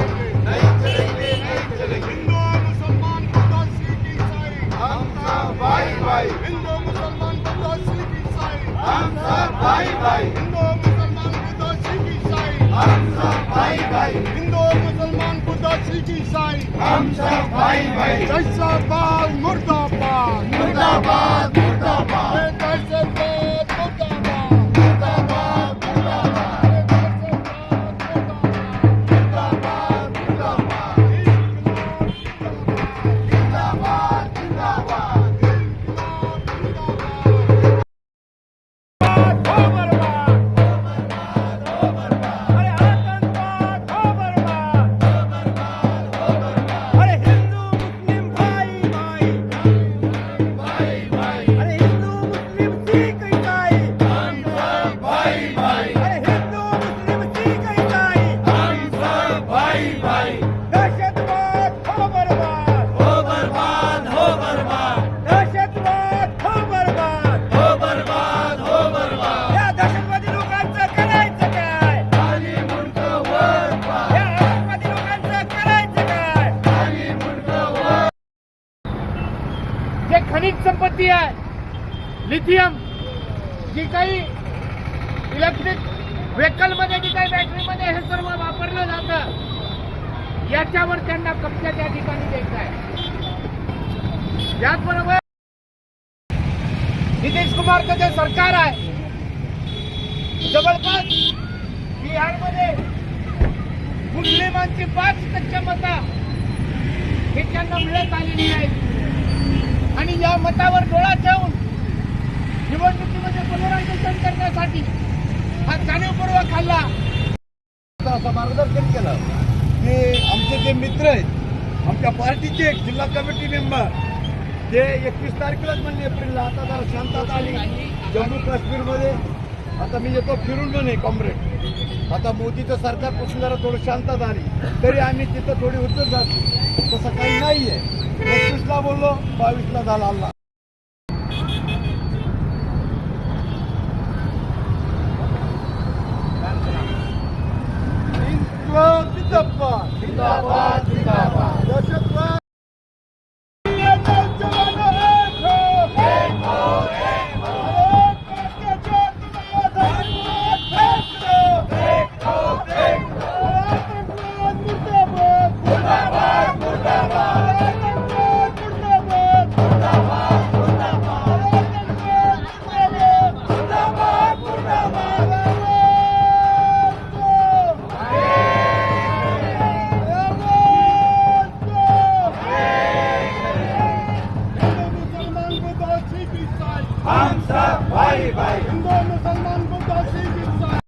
चलेंगे नहीं चलेंगे नहीं भाई भाई दहशतवाद हो बर्बाद. हो बर्बाद हो बर्बाद. दहशतवाद हो बर्बाद. हो बर्बाद हो बर्बाद. या दहशतवादी लोकांचं करायचं काय? खाली मुंडक वर पाय या आतंकवादी लोकांचं करायचं काय? खाली मुंडक वर. जे खनिज संपत्ती आहे लिथियम जी काही इलेक्ट्रिक व्हेकलमध्ये जी काही बॅटरीमध्ये हे सर्व वापरलं जातं याच्यावर त्यांना कब्जा त्या ठिकाणी द्यायचा आहे. त्याचबरोबर नितीश कुमारचं जे सरकार आहे जवळपास बिहारमध्ये मुस्लिमांची पाच टक्के मतं हे त्यांना मिळत आलेली आहेत. आणि या मतावर डोळा ठेवून निवडणुकी जाणीवपूर्वक असं मार्गदर्शन केलं. की आमचे जे मित्र आहेत आमच्या पार्टीचे एक जिल्हा कमिटी मेंबर ते एकवीस तारखेलाच म्हणजे एप्रिलला आता जरा शांतता आली. जम्मू काश्मीरमध्ये आता मी येतो फिरून म्हणे कॉम्रेड. आता मोदीचं सरकारपासून जरा थोडं शांतता आली. तरी आम्ही तिथं थोडी उतर जातो तसं काही नाही आहे एकवीसला बोललो बावीसला झाला हल्ला. the fuck? Eat the? हम सब भाई भाई हिंदू